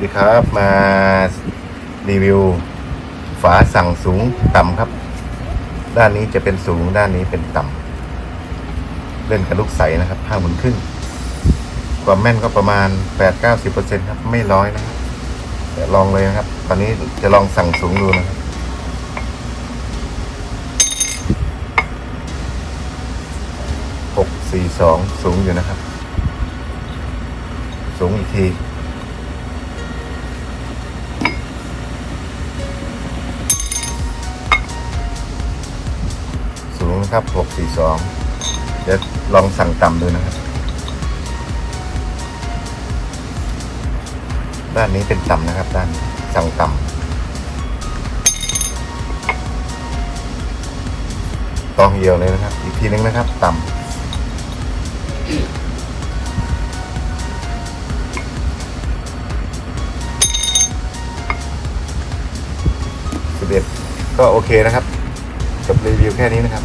ดีครับมารีวิว ฝาสั่งสูงต่ำครับ ด้านนี้จะเป็นสูงด้านนี้เป็นต่ำเล่นกับลูกใสนะครับห้าหมุนขึ้น ความแม่นก็ประมาณ 8-90%ครับไม่ร้อยนะครับแต่ลองเลยนะครับ ตอนนี้จะลองสั่งสูงดูนะครับหกสี่สองสูงอยู่นะครับ สูงอีกที ครับหกสี่สองเดี๋ยวลองสั่งต่ำดูนะครับ ด้านนี้เป็นต่ำนะครับ ด้านสั่งต่ำต้องเหี่ยวเลยนะครับ อีกทีนึงนะครับ ต่ำสิบเอ็ดก็โอเคนะครับ จบรีวิวแค่นี้นะครับ